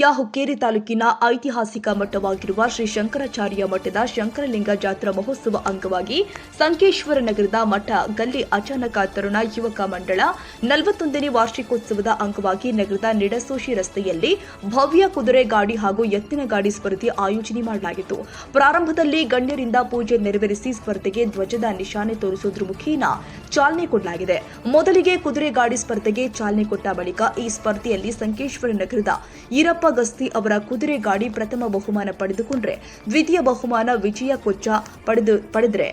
ಹುಕ್ಕೇರಿ ತಾಲೂಕಿನ ಐತಿಹಾಸಿಕ ಮಠವಾಗಿರುವ ಶ್ರೀ ಶಂಕರಾಚಾರ್ಯ ಮಠದ ಶಂಕರಲಿಂಗ ಜಾತ್ರಾ ಮಹೋತ್ಸವ ಅಂಗವಾಗಿ ಸಂಕೇಶ್ವರ ನಗರದ ಮಠ ಗಲ್ಲಿ ಅಚಾನಕ ತರುಣ ಯುವಕ ಮಂಡಳ ನಲವತ್ತೊಂದನೇ ವಾರ್ಷಿಕೋತ್ಸವದ ಅಂಗವಾಗಿ ನಗರದ ನಿಡಸೋಶಿ ರಸ್ತೆಯಲ್ಲಿ ಭವ್ಯ ಕುದುರೆ ಗಾಡಿ ಹಾಗೂ ಎತ್ತಿನ ಗಾಡಿ ಸ್ಪರ್ಧೆ ಆಯೋಜನೆ ಮಾಡಲಾಗಿತ್ತು. ಪ್ರಾರಂಭದಲ್ಲಿ ಗಣ್ಯರಿಂದ ಪೂಜೆ ನೆರವೇರಿಸಿ ಸ್ಪರ್ಧೆಗೆ ಧ್ವಜದ ನಿಶಾನೆ ತೋರಿಸುವುದರ ಮುಖೇನ ಚಾಲನೆ ಕೊಡಲಾಗಿದೆ. ಮೊದಲಿಗೆ ಕುದುರೆ ಗಾಡಿ ಸ್ಪರ್ಧೆಗೆ ಚಾಲನೆ ಕೊಟ್ಟ ಬಳಿಕ ಈ ಸ್ಪರ್ಧೆಯಲ್ಲಿ ಸಂಕೇಶ್ವರ ನಗರದ ಈರಪ್ಪ ಗಸ್ತಿ ಅವರ ಕುದುರೆ ಗಾಡಿ ಪ್ರಥಮ ಬಹುಮಾನ ಪಡೆದುಕೊಂಡ್ರೆ ದ್ವಿತೀಯ ಬಹುಮಾನ ವಿಜಯ ಕೊಚ್ಚ ಪಡೆದು ಪಡೆದ್ರೆ.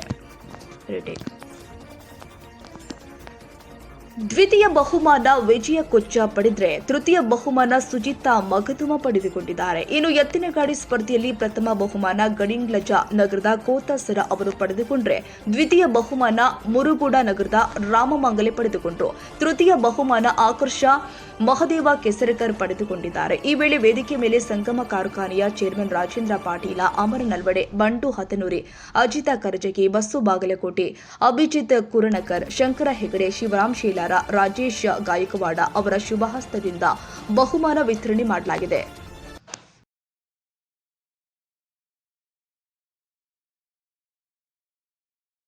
ದ್ವಿತೀಯ ಬಹುಮಾನ ವಿಜಯ ಕೊಚ್ಚ ಪಡೆದ್ರೆ ತೃತೀಯ ಬಹುಮಾನ ಸುಜಿತಾ ಮಗದುಮ ಪಡೆದುಕೊಂಡಿದ್ದಾರೆ. ಇನ್ನು ಎತ್ತಿನ ಗಾಡಿ ಸ್ಪರ್ಧೆಯಲ್ಲಿ ಪ್ರಥಮ ಬಹುಮಾನ ಗಡಿಂಗ್ಲಜ ನಗರದ ಕೋತಾಸರ ಅವರು ಪಡೆದುಕೊಂಡ್ರೆ ದ್ವಿತೀಯ ಬಹುಮಾನ ಮುರುಗೂಡ ನಗರದ ರಾಮಮಂಗಲೆ ಪಡೆದುಕೊಂಡ್ರು. ತೃತೀಯ ಬಹುಮಾನ ಆಕರ್ಷ ಮಹದೇವ ಕೆಸರಕರ್ ಪಡೆದುಕೊಂಡಿದ್ದಾರೆ. ಈ ವೇಳೆ ವೇದಿಕೆ ಮೇಲೆ ಸಂಗಮ ಕಾರ್ಖಾನೆಯ ಚೇರ್ಮನ್ ರಾಜೇಂದ್ರ ಪಾಟೀಲ, ಅಮರ ನಲ್ವಡೆ, ಬಂಟು ಹತನೂರಿ, ಅಜಿತ ಕರಜಗಿ ಬಸ್ಸು ಬಾಗಲಕೋಟೆ, ಅಭಿಜಿತ್ ಕುರಣಕರ್, ಶಂಕರ ಹೆಗಡೆ, ಶಿವರಾಮ್ ಶೀಲಾರ, ರಾಜೇಶ್ ಗಾಯಕವಾಡ ಅವರ ಶುಭಹಸ್ತದಿಂದ ಬಹುಮಾನ ವಿತರಣೆ ಮಾಡಲಾಗಿದೆ.